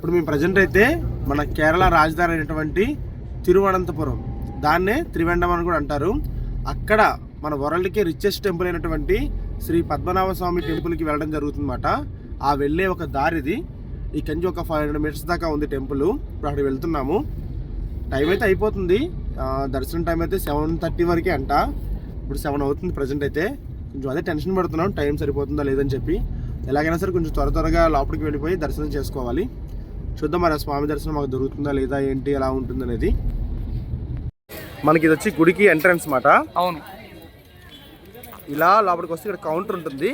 ఇప్పుడు మేము ప్రజెంట్ అయితే మన కేరళ రాజధాని అయినటువంటి తిరువనంతపురం. దాన్నే త్రివెండం అని కూడా అంటారు. అక్కడ మన వరల్డ్కి రిచెస్ట్ టెంపుల్ అయినటువంటి శ్రీ పద్మనాభ స్వామి టెంపుల్కి వెళ్ళడం జరుగుతుందన్నమాట. ఆ వెళ్ళే ఒక దారిది ఈ కంచి ఒక ఫైవ్ హండ్రెడ్ మీటర్స్ దాకా ఉంది టెంపుల్ ఇప్పుడు అక్కడ వెళ్తున్నాము. టైం అయితే అయిపోతుంది. దర్శనం టైం అయితే సెవెన్ థర్టీ వరకే అంట. ఇప్పుడు సెవెన్ అవుతుంది ప్రజెంట్ అయితే. కొంచెం అదే టెన్షన్ పడుతున్నాం. టైం సరిపోతుందా లేదని చెప్పి. ఎలాగైనా సరే కొంచెం త్వర త్వరగా లోపలికి వెళ్ళిపోయి దర్శనం చేసుకోవాలి. చూద్దాం మరి స్వామి దర్శనం మాకు దొరుకుతుందా లేదా ఏంటి ఎలా ఉంటుంది అనేది. మనకి ఇది వచ్చి గుడికి ఎంట్రన్స్ మాట. అవును. ఇలా లోపలికి వస్తే ఇక్కడ కౌంటర్ ఉంటుంది.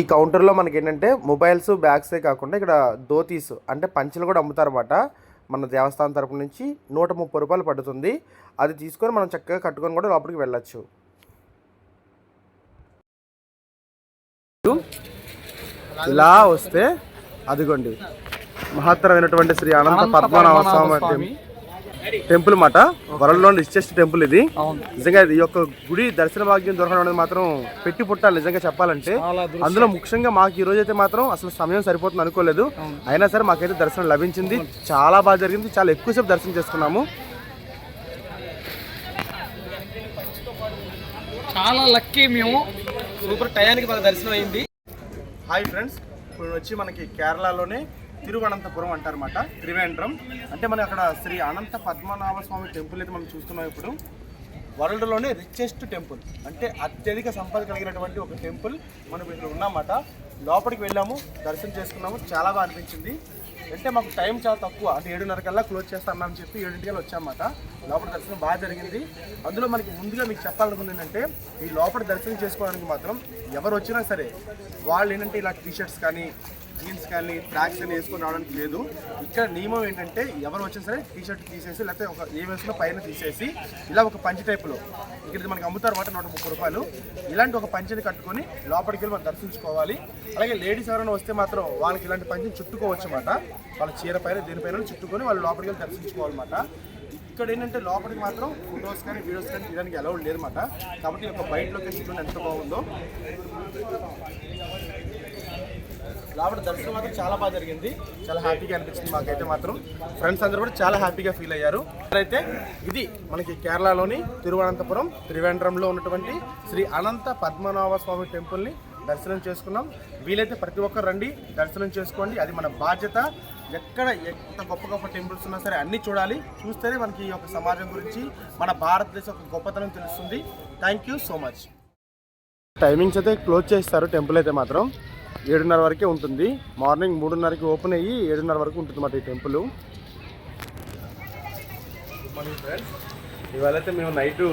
ఈ కౌంటర్లో మనకి ఏంటంటే మొబైల్స్ బ్యాగ్సే కాకుండా ఇక్కడ ధోతీస్ అంటే పంచలు కూడా అమ్ముతారన్నమాట. మన దేవస్థానం తరపు నుంచి నూట ముప్పై రూపాయలు పడుతుంది. అది తీసుకొని మనం చక్కగా కట్టుకొని కూడా లోపలికి వెళ్ళొచ్చు. ఇలా వస్తే అదిగోండి. మహత్తరమైనటువంటి శ్రీ అనంత పద్మనాభ స్వామి. టెంపుల్ మాట. వరల్డ్లో రిచెస్ట్ టెంపుల్ ఇది. నిజంగా ఈ యొక్క గుడి దర్శన భాగ్యం దొరకడం అనేది మాత్రం పెట్టి పుట్టాలి నిజంగా చెప్పాలంటే. అందులో ముఖ్యంగా మాకు ఈ రోజు అయితే మాత్రం అసలు సమయం సరిపోతుంది అనుకోలేదు. అయినా సరే మాకైతే దర్శనం లభించింది. చాలా బాగా జరిగింది. చాలా ఎక్కువసేపు దర్శనం చేసుకున్నాము. చాలా లక్కీ మేము. సూపర్ టయానికి మాకు దర్శనం అయింది. హాయ్ ఫ్రెండ్స్ ఇప్పుడు వచ్చి మనకి కేరళలోనే తిరువనంతపురం అంటారన్నమాట. త్రివేంద్రం అంటే మనం అక్కడ శ్రీ అనంత పద్మనాభ స్వామి టెంపుల్ అయితే మనం చూస్తున్నాం ఇప్పుడు. వరల్డ్లోనే రిచెస్ట్ టెంపుల్. అంటే అత్యధిక సంపద కలిగినటువంటి ఒక టెంపుల్ మనం ఇక్కడ ఉన్నామాట లోపలికి వెళ్ళాము దర్శనం చేసుకున్నాము. చాలా బాగా అనిపించింది. అంటే మాకు టైం చాలా తక్కువ. అంటే ఏడున్నర కల్లా క్లోజ్ చేస్తామని చెప్పి ఏడింటికల్లా వచ్చామన్నమాట. లోపల దర్శనం బాగా జరిగింది. అందులో మనకి ముందుగా మీకు చెప్పాలనుకుంది ఏంటంటే ఈ లోపల దర్శనం చేసుకోవడానికి మాత్రం ఎవరు వచ్చినా సరే వాళ్ళు ఏంటంటే ఇలా టీషర్ట్స్ కానీ జీన్స్ కానీ ట్రాక్స్ కానీ వేసుకొని రావడానికి లేదు. ఇక్కడ నియమం ఏంటంటే ఎవరు వచ్చినా సరే టీ షర్ట్ తీసేసి లేకపోతే ఒక ఏ వేసుకున్న పైన తీసేసి ఇలా ఒక పంచి టైపులో ఇక్కడ మనకి అమ్ముతారు మాట నూట ముప్పై రూపాయలు. ఇలాంటి ఒక పంచిని కట్టుకొని లోపలికి వెళ్ళి మనం దర్శించుకోవాలి. అలాగే లేడీస్ ఎవరైనా వస్తే మాత్రం వాళ్ళకి ఇలాంటి పంచిని చుట్టుకోవచ్చు అన్నమాట వాళ్ళ చీర పైన దీనిపైన చుట్టుకొని వాళ్ళు లోపలికి వెళ్ళి దర్శించుకోవాలన్నమాట ఇక్కడ ఏంటంటే లోపలికి మాత్రం ఫొటోస్ కానీ వీడియోస్ కానీ తీయడానికి అలౌడ్ లేదన్నమాట కాబట్టి ఒక బయట లొకేషన్ చూడండి ఎంత బాగుందో. లోపల దర్శనం మాత్రం చాలా బాగా జరిగింది. చాలా హ్యాపీగా అనిపించింది మాకైతే మాత్రం. ఫ్రెండ్స్ అందరూ కూడా చాలా హ్యాపీగా ఫీల్ అయ్యారు. అయితే ఇది మనకి కేరళలోని తిరువనంతపురం త్రివేంద్రంలో ఉన్నటువంటి శ్రీ అనంత పద్మనాభ స్వామి టెంపుల్ని దర్శనం చేసుకున్నాం. వీలైతే ప్రతి ఒక్కరు రండి దర్శనం చేసుకోండి. అది మన బాధ్యత. ఎక్కడ ఎంత గొప్ప గొప్ప టెంపుల్స్ ఉన్నా సరే అన్నీ చూడాలి. చూస్తేనే మనకి ఈ యొక్క సమాజం గురించి మన భారతదేశం యొక్క గొప్పతనం తెలుస్తుంది. Thank you so much timings అయితే క్లోజ్ చేస్తారు టెంపుల్ అయితే మాత్రం. ఏడున్నర వరకే ఉంటుంది. మార్నింగ్ మూడున్నరకి ఓపెన్ అయ్యి ఏడున్నర వరకు ఉంటుంది అన్నమాట ఈ టెంపుల్. ఇవాళ అయితే మేము నైట్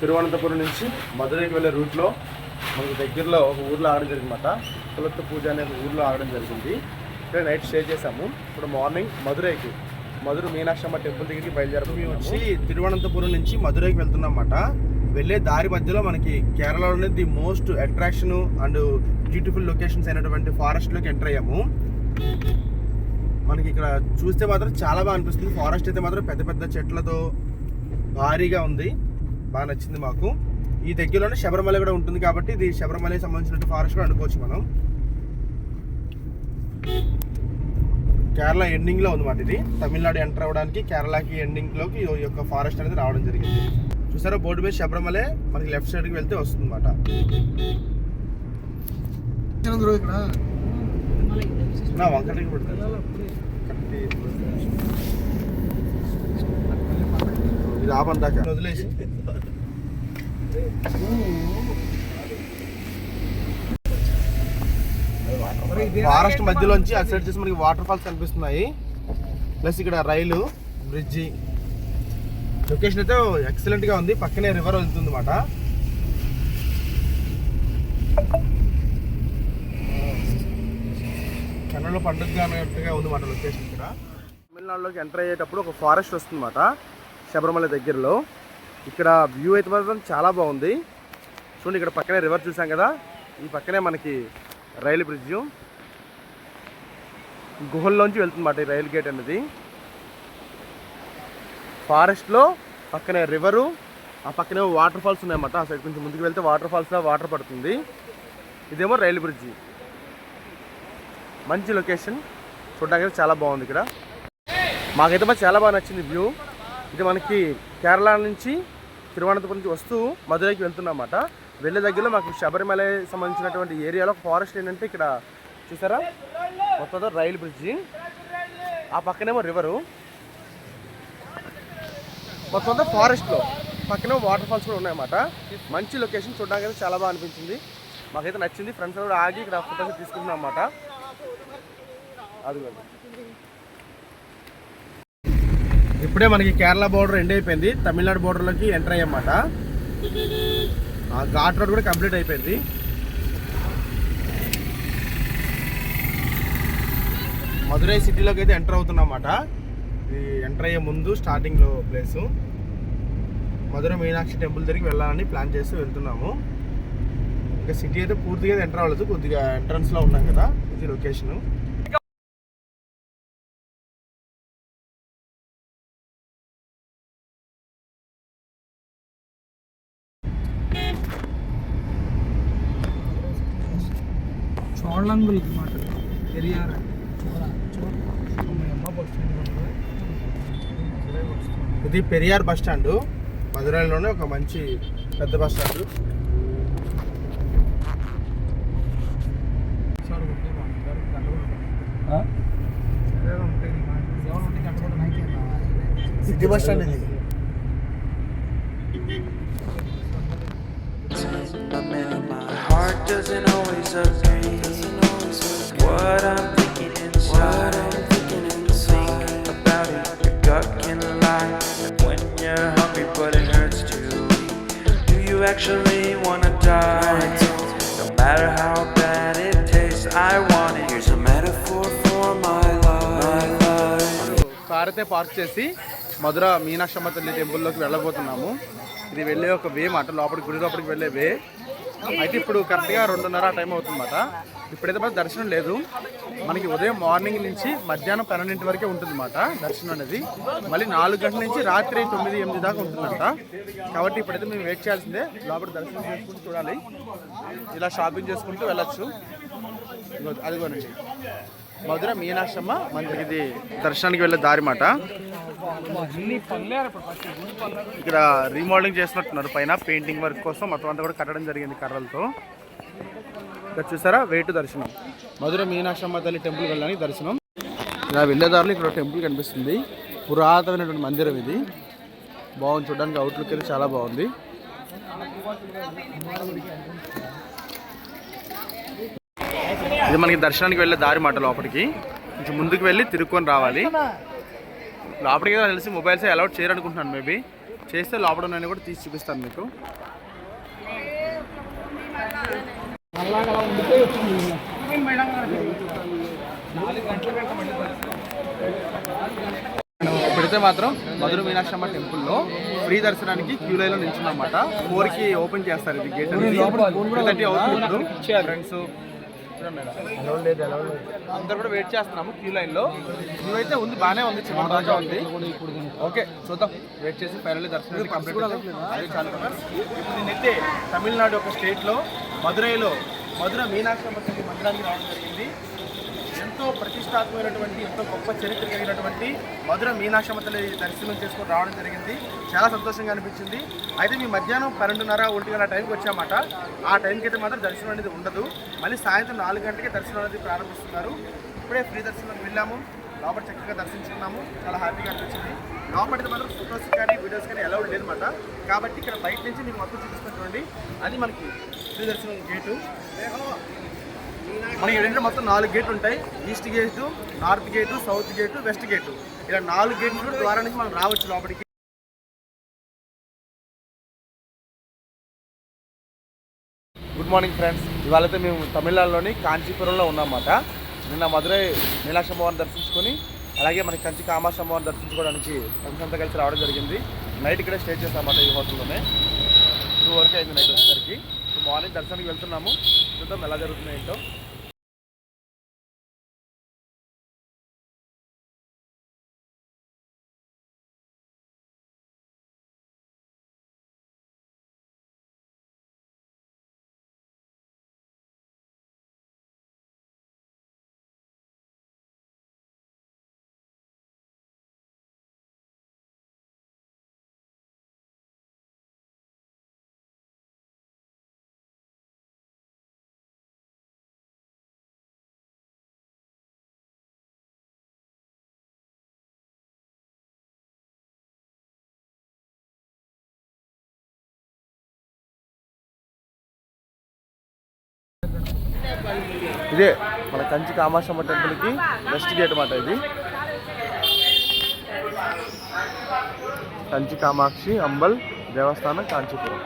తిరువనంతపురం నుంచి మధురైకి వెళ్ళే రూట్లో మనకు దగ్గరలో ఒక ఊర్లో ఆడడం జరిగిందన్నమాట. కులత్త పూజ అనే ఊర్లో ఆడడం జరిగింది. ఇక్కడ నైట్ స్టే చేసాము ఇప్పుడు మార్నింగ్ మధురైకి మధుర మీనాక్షమ్మ టెంపుల్ దగ్గరికి బయలుదేరము మేము వచ్చి తిరువనంతపురం నుంచి మధురైకి వెళ్తున్నాం అన్నమాట. వెళ్ళే దారి మధ్యలో మనకి కేరళలోనే the most attraction and beautiful locations అయినటువంటి ఫారెస్ట్లోకి ఎంటర్ అయ్యాము. మనకి ఇక్కడ చూస్తే మాత్రం చాలా బాగా అనిపిస్తుంది. ఫారెస్ట్ అయితే మాత్రం పెద్ద పెద్ద చెట్లతో భారీగా ఉంది. బాగా నచ్చింది మాకు. ఈ దగ్గరలోనే శబరిమల కూడా ఉంటుంది కాబట్టి ఇది శబరిమలకి సంబంధించిన ఫారెస్ట్ కూడా అనుకోవచ్చు మనం. కేరళ ఎండింగ్లో ఉందన్నమాట ఇది. తమిళనాడు ఎంటర్ అవ్వడానికి కేరళకి ఎండింగ్లోకి ఈ యొక్క ఫారెస్ట్ అనేది రావడం జరిగింది. చూసారా? బోర్డు మీద శబరిమలే మనకి లెఫ్ట్ సైడ్కి వెళ్తే వస్తుంది అనమాట నా వంకటకి పెడతాను ఇది ఆపందాక. వదిలేసి. ఫారెస్ట్ మధ్యలోంచి అటు సైడ్ చేసి మనకి వాటర్ ఫాల్స్ కనిపిస్తున్నాయి. ప్లస్ ఇక్కడ రైలు బ్రిడ్జి. లొకేషన్ అయితే ఎక్సలెంట్గా ఉంది. పక్కనే రివర్ వెళ్తుంది అనమాట కన్నడలో పండుగ అన్నట్టుగా ఉంది మాట లొకేషన్ ఇక్కడ. తమిళనాడులోకి ఎంటర్ అయ్యేటప్పుడు ఒక ఫారెస్ట్ వస్తుందన్నమాట శబరిమల దగ్గరలో. ఇక్కడ వ్యూ అయితే మాత్రం చాలా బాగుంది. చూడండి ఇక్కడ పక్కనే రివర్ చూసాం కదా. ఈ పక్కనే మనకి రైలు బ్రిడ్జ్ గుహల్లోంచి వెళ్తుందన్నమాట ఈ రైలు గేట్ అనేది. ఫారెస్ట్లో పక్కనే రివరు ఆ పక్కనే వాటర్ ఫాల్స్ ఉన్నాయన్నమాట. ఆ సైడ్ కొంచెం ముందుకు వెళ్తే వాటర్ ఫాల్స్లో వాటర్ పడుతుంది. ఇదేమో రైలు బ్రిడ్జి. మంచి లొకేషన్ చూడడానికి అయితే చాలా బాగుంది ఇక్కడ. మాకైతే మాకు చాలా బాగా నచ్చింది వ్యూ ఇది మనకి కేరళ నుంచి తిరువనంతపురం నుంచి వస్తూ మధురైకి వెళ్తున్నమాట వెళ్ళే దగ్గరలో మాకు శబరిమల సంబంధించినటువంటి ఏరియాలో ఫారెస్ట్ ఏంటంటే ఇక్కడ చూసారా? మొత్తం రైలు బ్రిడ్జి. ఆ పక్కనేమో రివరు మొత్తం అంతా ఫారెస్ట్లో పక్కన వాటర్ ఫాల్స్ కూడా ఉన్నాయన్నమాట. మంచి లొకేషన్ చూడడానికి అయితే చాలా బాగా అనిపించింది. మాకైతే నచ్చింది. ఫ్రెండ్స్ కూడా ఆగి ఇక్కడ ఫోటోస్ తీసుకుంటున్నాం అన్నమాట. అది కూడా ఇప్పుడే మనకి కేరళ బోర్డర్ ఎండ్ అయిపోయింది. తమిళనాడు బోర్డర్లోకి ఎంటర్ అయ్యమాట ఆ ఘాట్ రోడ్ కూడా కంప్లీట్ అయిపోయింది. మధురై సిటీలోకి అయితే ఎంటర్ అవుతున్నమాట ఇది ఎంటర్ అయ్యే ముందు స్టార్టింగ్లో ప్లేసు మధుర మీనాక్షి టెంపుల్ దగ్గరికి వెళ్ళాలని ప్లాన్ చేస్తూ వెళ్తున్నాము. ఇంకా సిటీ అయితే పూర్తిగా ఎంటర్ అవ్వలేదు. కొద్దిగా ఎంట్రన్స్లో ఉన్నాం కదా ఇది లొకేషను చోళంగులు ఇది పెరియార్ బస్ స్టాండ్ మధురైలోనే ఒక మంచి పెద్ద bus stand city bus stand ఇది But many, my heart doesn't always car అయితే పార్క్ చేసి మధుర మీనాక్షమ్మ తల్లి టెంపుల్లోకి వెళ్ళబోతున్నాము. ఇది వెళ్ళే ఒక వే మాట లోపలికి గుడి లోపలికి వెళ్ళే వే. అయితే ఇప్పుడు కరెక్ట్గా రెండున్నర టైం అవుతుందన్నమాట ఇప్పుడైతే మాకు దర్శనం లేదు. మనకి ఉదయం మార్నింగ్ నుంచి మధ్యాహ్నం పన్నెండింటి వరకే ఉంటుందన్నమాట దర్శనం అనేది. మళ్ళీ నాలుగు గంటల నుంచి రాత్రి తొమ్మిది ఎనిమిది దాకా ఉంటుందంట. కాబట్టి ఇప్పుడైతే మేము వెయిట్ చేయాల్సిందే. లోపల దర్శనం చేసుకుంటూ చూడాలి. ఇలా షాపింగ్ చేసుకుంటూ వెళ్ళొచ్చు. అదిగోనండి. మధుర మీనాక్షమ్మ మనకి ఇది దర్శనానికి వెళ్ళే దారి మాట. ఇక్కడ రీమోడలింగ్ చేస్తున్నట్టున్నారు పైన పెయింటింగ్ వర్క్ కోసం మొత్తం అంతా కూడా కట్టడం జరిగింది కర్రలతో. ఇక్కడ చూసారా వెయిట్ దర్శనం. మధుర మీనాక్షమ్మ తల్లి టెంపుల్ వెళ్ళడానికి దర్శనం. ఇలా వెళ్ళేదారులు ఇక్కడ టెంపుల్ కనిపిస్తుంది. పురాతనమైనటువంటి మందిరం ఇది. బాగుంది చూడడానికి అవుట్లుక్ అయితే చాలా బాగుంది. ఇది మనకి దర్శనానికి వెళ్ళే దారి మాట లోపలికి. కొంచెం ముందుకు వెళ్ళి తిరుక్కొని రావాలి. లోపలికి తెలిసి మొబైల్స్ అలౌట్ చేయరనుకుంటున్నాను మేబీ. చేస్తే లోపల ఉన్నాయని కూడా తీసి చూపిస్తాను మీకు. పెడితే మాత్రం మధుర మీనాక్షమ్మ టెంపుల్లో ఫ్రీ దర్శనానికి క్యూ లైన్లో నిల్చున్నమాట ఫోర్కి ఓపెన్ చేస్తారు ఇది గేట్ అనేది. థర్టీ అవుతుంది. ఫ్రెండ్స్ అందరు కూడా వెయిట్ చేస్తున్నాము క్యూ లైన్లో. క్యూ అయితే ఉంది బాగానే ఉంది చిన్న దాకా ఉంది. ఓకే చూద్దాం. వెయిట్ చేసి ఫైనల్ దర్శనం. ఇప్పుడు నేనైతే తమిళనాడు ఒక స్టేట్లో మధురైలో మధుర తల్లి మందిరానికి రావడం జరిగింది. ఎంతో ప్రతిష్టాత్మకమైనటువంటి ఎంతో గొప్ప చరిత్ర కలిగినటువంటి మధుర మీనాక్షమ్మ తల్లి దర్శనం చేసుకొని రావడం జరిగింది. చాలా సంతోషంగా అనిపించింది. అయితే మీ మధ్యాహ్నం పన్నెండున్నర ఒంటి గంట టైంకి వచ్చామాట. ఆ టైంకి అయితే మాత్రం దర్శనం అనేది ఉండదు. మళ్ళీ సాయంత్రం నాలుగు గంటలకి దర్శనం అనేది ప్రారంభిస్తున్నారు. ఇప్పుడే ఫ్రీ దర్శనం వెళ్ళాము. లోపల చక్కగా దర్శించుకున్నాము. చాలా హ్యాపీగా అనిపించింది. లోపలికి మాత్రం ఫొటోస్ కానీ వీడియోస్ కానీ అలౌడ్ లేదన్నమాట. కాబట్టి ఇక్కడ బయట నుంచి మీకు మొత్తం చూపిస్తున్నటువంటి అది మనకి ఫ్రీ దర్శనం గేటు. మనకి ఏంటంటే మొత్తం నాలుగు గేట్లు ఉంటాయి. East gate north gate south gate west gate ఇలా నాలుగు గేట్లు ద్వారా నుంచి మనం రావచ్చు లోపలికి. గుడ్ మార్నింగ్ ఫ్రెండ్స్ ఇవాళైతే మేము తమిళనాడులోని కాంచీపురంలో ఉన్నామన్నమాట. నిన్న మధురై నీలాక్ష దర్శించుకొని అలాగే మనకి కంచి కామాక్ష అమ్మవారిని దర్శించుకోవడానికి ఫ్రెండ్స్ అంతా కలిసి రావడం జరిగింది. నైట్ ఇక్కడే స్టే చేస్తామన్నమాట ఈ హోటల్లోనే. టూ వరకు అయింది నైట్ వచ్చేసరికి మార్నింగ్ దర్శనానికి వెళ్తున్నాము. చూద్దాం ఎలా జరుగుతుంది ఏంటో. ఇదే మన కంచి కామాక్షమ్మ టెంపుల్కి వెస్ట్ గేట్ అన్నమాట ఇది కంచి కామాక్షి అంబల్ దేవస్థానం కాంచీపురం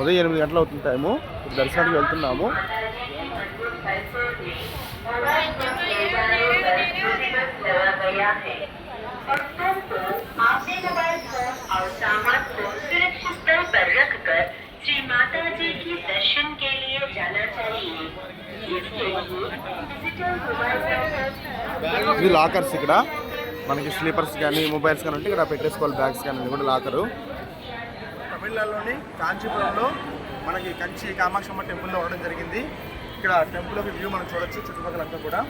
ఉదయం ఎనిమిది గంటలు అవుతుంది టైము ఇప్పుడు దర్శనానికి వెళ్తున్నాము आपने मोबाइल फोन और सामान को श्री माता जी की दर्शन के लिए जाना चाहिए इसके लिए डिजिटल मोबाइल नंबर ఇది లాకర్స్ ఇక్కడ మనకి స్లీపర్స్ కానీ మొబైల్స్ కానీ ఉంటే ఇక్కడ పెట్టేసుకోవాలి బ్యాగ్స్ కానీ ఇది కూడా లాకరు తమిళనాడులోని కాంచీపురంలో మనకి కంచి కామాక్షమ్మ టెంపుల్లో ఉండడం జరిగింది ఇక్కడ టెంపుల్ ఒక వ్యూ మనం చూడొచ్చు చుట్టుపక్కల అంతా కూడా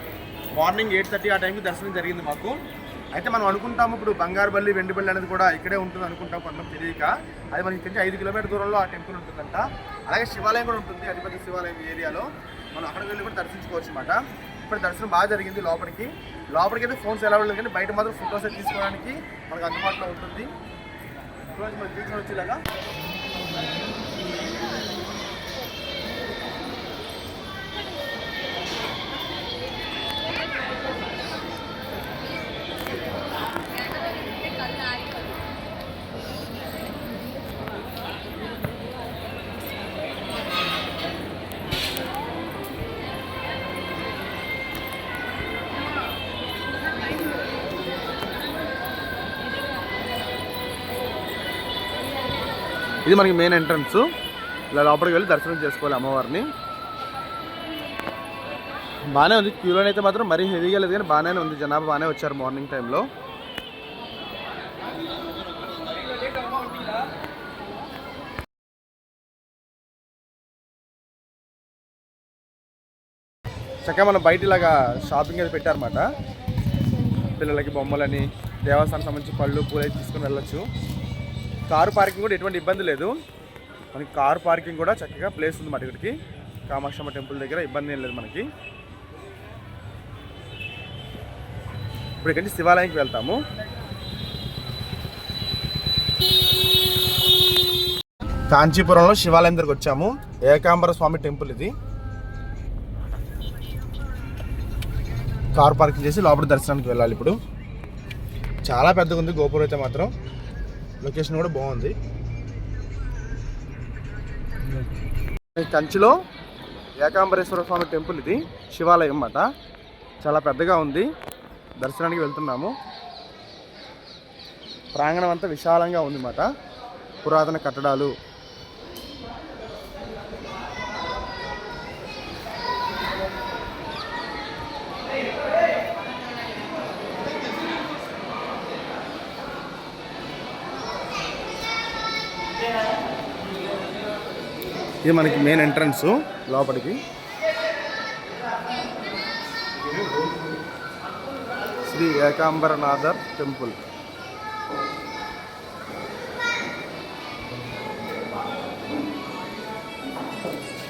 మార్నింగ్ ఎయిట్ థర్టీ ఆ టైంకి దర్శనం జరిగింది మాకు అయితే మనం అనుకుంటాము ఇప్పుడు బంగారుబల్లి వెండిబల్లి అనేది కూడా ఇక్కడే ఉంటుంది అనుకుంటాం కొంత తెలియక. అది మనకి తెలిసి ఐదు కిలోమీటర్ దూరంలో ఆ టెంపుల్ ఉంటుందంట. అలాగే శివాలయం కూడా ఉంటుంది అతిపెద్ద శివాలయం ఏరియాలో. మనం అక్కడికి వెళ్ళి కూడా దర్శించుకోవచ్చు అనమాట ఇప్పుడు దర్శనం బాగా జరిగింది లోపలికి. లోపలికి అయితే ఫోన్స్ ఎలా ఉండదు కానీ బయట మాత్రం ఫొటోస్ తీసుకోవడానికి మనకు అందుబాటులో ఉంటుంది. ఈరోజు మనం తీసుకొని వచ్చేలాగా. ఇది మనకి మెయిన్ ఎంట్రన్స్ ఇలా లోపలికి వెళ్ళి దర్శనం చేసుకోవాలి అమ్మవారిని. బాగానే ఉంది. క్యూలో అయితే మాత్రం మరీ హెవీగా లేదు కానీ బాగానే ఉంది. జనాభా బాగానే వచ్చారు మార్నింగ్ టైంలో చక్కగా మనం బయట ఇలాగా షాపింగ్ అయితే పెట్టారన్నమాట. పిల్లలకి బొమ్మలని దేవస్థానం సంబంధించి పళ్ళు పూలు అయితే తీసుకుని వెళ్ళొచ్చు. కారు పార్కింగ్ కూడా ఎటువంటి ఇబ్బంది లేదు. మనకి కారు పార్కింగ్ కూడా చక్కగా ప్లేస్ ఉంది మాట ఇక్కడికి కామాక్షమ్మ టెంపుల్ దగ్గర ఇబ్బంది ఏం లేదు మనకి. ఇప్పుడు ఇక్కడి నుంచి శివాలయంకి వెళ్తాము. కాంచీపురంలో శివాలయం దగ్గరకు వచ్చాము. ఏకాంబర స్వామి టెంపుల్ ఇది. కార్ పార్కింగ్ చేసి లోపల దర్శనానికి వెళ్ళాలి ఇప్పుడు. చాలా పెద్దగా ఉంది గోపురం అయితే మాత్రం. లొకేషన్ కూడా బాగుంది. కంచిలో ఏకాంబరేశ్వర స్వామి టెంపుల్ ఇది శివాలయం అన్నమాట. చాలా పెద్దగా ఉంది. దర్శనానికి వెళ్తున్నాము. ప్రాంగణం అంతా విశాలంగా ఉంది అన్నమాట పురాతన కట్టడాలు ఇది మనకి మెయిన్ ఎంట్రన్స్ లోపలికి. శ్రీ ఏకాంబరనాథర్ టెంపుల్.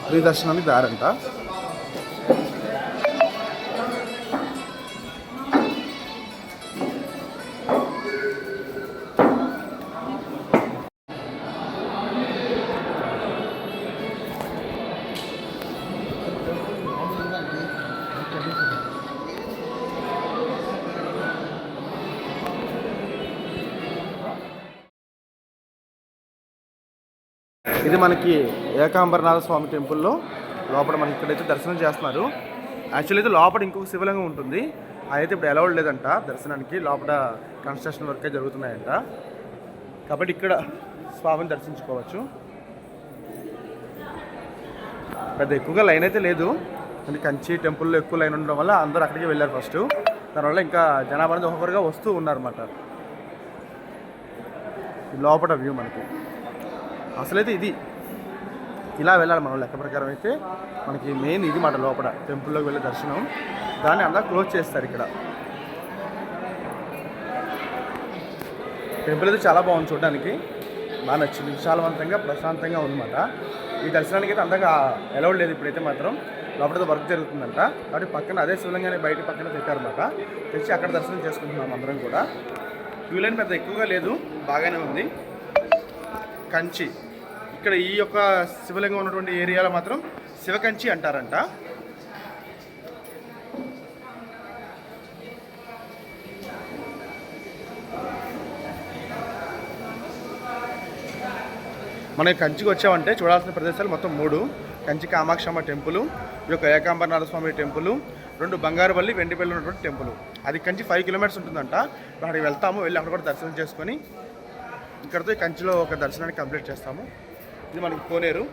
శ్రీ దర్శనానికి దారంట. ఇది మనకి ఏకాంబరనాథ స్వామి టెంపుల్లో. లోపల మనకి ఇక్కడైతే దర్శనం చేస్తున్నారు. యాక్చువల్లీ అయితే లోపల ఇంకొక శివలింగం ఉంటుంది. అయితే ఇప్పుడు అలౌడ్ లేదంట దర్శనానికి. లోపల కన్స్ట్రక్షన్ వర్కే జరుగుతున్నాయంట. కాబట్టి ఇక్కడ స్వామిని దర్శించుకోవచ్చు. పెద్ద ఎక్కువగా లైన్ అయితే లేదు. అంటే కంచి టెంపుల్లో ఎక్కువ లైన్ ఉండడం వల్ల అందరూ అక్కడికి వెళ్ళారు ఫస్ట్ దానివల్ల ఇంకా జనాభా అనేది ఒక్కొక్కరుగా వస్తూ ఉన్నారన్నమాట. లోపల వ్యూ మనకి. అసలైతే ఇది. ఇలా వెళ్ళాలి మనం లెక్క ప్రకారం అయితే మనకి మెయిన్ ఇది మాట లోపల టెంపుల్లోకి వెళ్ళే దర్శనం. దాన్ని అంతా క్లోజ్ చేస్తారు ఇక్కడ. టెంపుల్ అయితే చాలా బాగుంది చూడడానికి. బాగా నచ్చింది. విశాలవంతంగా ప్రశాంతంగా ఉందన్నమాట. ఈ దర్శనానికి అయితే అంతగా అలౌడ్ లేదు ఇప్పుడైతే మాత్రం. లోపల వర్క్ జరుగుతుందంట. కాబట్టి పక్కన అదే శివలింగాన్ని బయట పక్కన పెట్టారన్నమాట. తెచ్చి అక్కడ దర్శనం చేసుకుంటున్నాం అందరం కూడా. క్యూ లైన్ పెద్ద ఎక్కువగా లేదు. బాగానే ఉంది. కంచి. ఇక్కడ ఈ యొక్క శివలింగం ఉన్నటువంటి ఏరియాలో మాత్రం శివకంచి అంటారంట. మనం కంచికి వచ్చామంటే చూడాల్సిన ప్రదేశాలు మొత్తం మూడు. కంచి కామాక్షమ్మ టెంపుల్ ఈ యొక్క ఏకాంబరనాథ స్వామి టెంపుల్ రెండు బంగారుపల్లి వెండిపల్లి ఉన్నటువంటి టెంపుల్. అది కంచి ఫైవ్ కిలోమీటర్స్ ఉంటుందంట. అక్కడికి వెళ్తాము వెళ్ళి అక్కడ కూడా దర్శనం చేసుకొని ఇక్కడతో కంచిలో ఒక దర్శనాన్ని కంప్లీట్ చేస్తాము. ఇది మనకి కోనేరు.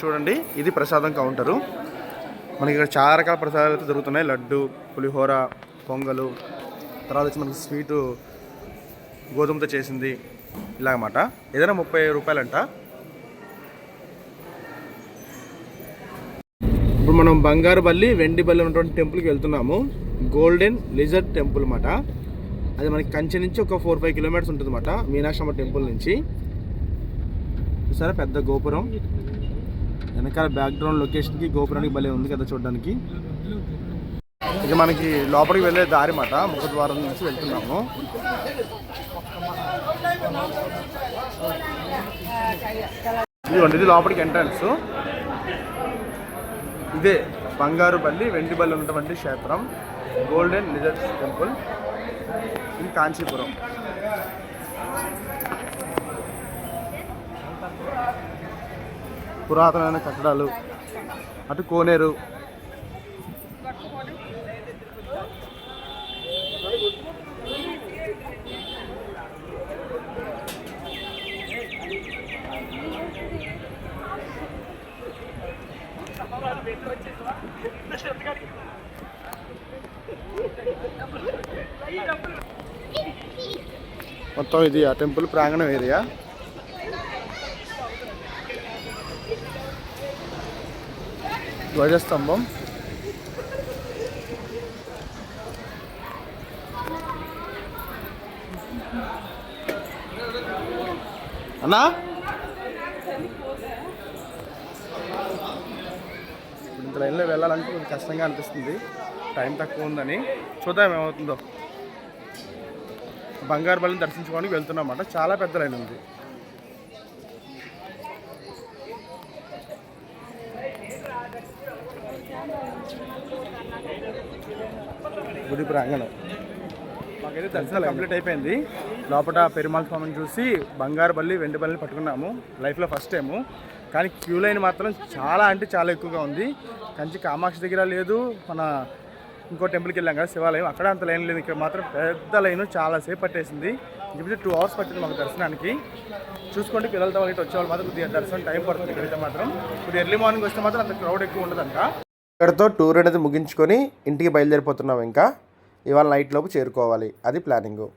చూడండి ఇది ప్రసాదం కౌంటరు. మనకి ఇక్కడ చాలా రకాల ప్రసాదాలు అయితే దొరుకుతున్నాయి. లడ్డు పులిహోర పొంగలు తర్వాత వచ్చి మనకి స్వీటు గోధుమతో చేసింది ఇలాగమాట. ఏదైనా ముప్పై రూపాయలంట. ఇప్పుడు మనం బంగారు బల్లి వెండి బల్లి ఉన్నటువంటి టెంపుల్కి వెళ్తున్నాము. గోల్డెన్ లిజర్డ్ టెంపుల్ అన్నమాట అది మనకి కంచి నుంచి ఒక ఫోర్ ఫైవ్ కిలోమీటర్స్ ఉంటుంది అన్నమాట మీనాక్షమ్మ టెంపుల్ నుంచి. చూసారా పెద్ద గోపురం. వెనకాల బ్యాక్గ్రౌండ్ లొకేషన్కి గోపురానికి భలే ఉంది కదా చూడడానికి. ఇక మనకి లోపలికి వెళ్ళే దారి మాట ముఖద్వారం నుంచి వెళ్తున్నాము. ఇదిగోండి ఇది లోపలికి ఎంట్రన్స్ ఇదే బంగారు బల్లి వెండి బల్లి ఉన్నటువంటి క్షేత్రం. గోల్డెన్ లిజర్స్ టెంపుల్ ఇది కాంచీపురం. పురాతనమైన కట్టడాలు. అటు కోనేరు. మొత్తం ఇది ఆ టెంపుల్ ప్రాంగణం ఏరియా. ధ్వజస్తంభం. అన్నా? ఇంత లైన్లో వెళ్ళాలంటే కొంచెం కష్టంగా అనిపిస్తుంది. టైం తక్కువ ఉందని. చూద్దాం ఏమవుతుందో. బంగారు బలిని దర్శించుకోవడానికి వెళ్తున్నామంట చాలా పెద్ద లైన్ ఉంది. గుడి ప్రాంగణం. మాకైతే దర్శనం కంప్లీట్ అయిపోయింది. లోపల పెరుమాళ స్వామిని చూసి బంగారు బల్లి వెండి బల్లిని పట్టుకున్నాము. లైఫ్లో ఫస్ట్ టైము. కానీ క్యూ లైన్ మాత్రం చాలా అంటే చాలా ఎక్కువగా ఉంది. కంచి కామాక్షి దగ్గర లేదు. మన ఇంకో టెంపుల్కి వెళ్ళాం కదా శివాలయం. అక్కడ అంత లైన్ లేదు. ఇక్కడ మాత్రం పెద్ద లైన్ చాలా సేపు పట్టేసింది. ఇప్పుడు టూ అవర్స్ పట్టింది మాకు దర్శనానికి. చూసుకోండి పిల్లలతో వాళ్ళకి వచ్చేవాళ్ళు మాత్రం కొద్దిగా దర్శనం టైం పడుతుంది ఇక్కడైతే మాత్రం. ఇప్పుడు ఎర్లీ మార్నింగ్ వస్తే మాత్రం అంత క్రౌడ్ ఎక్కువ ఉండదంట. ఇక్కడతో టూర్ అనేది ముగించుకొని ఇంటికి బయలుదేరిపోతున్నాం ఇంకా. ఇవాళ నైట్ లోపు చేరుకోవాలి. అది ప్లానింగు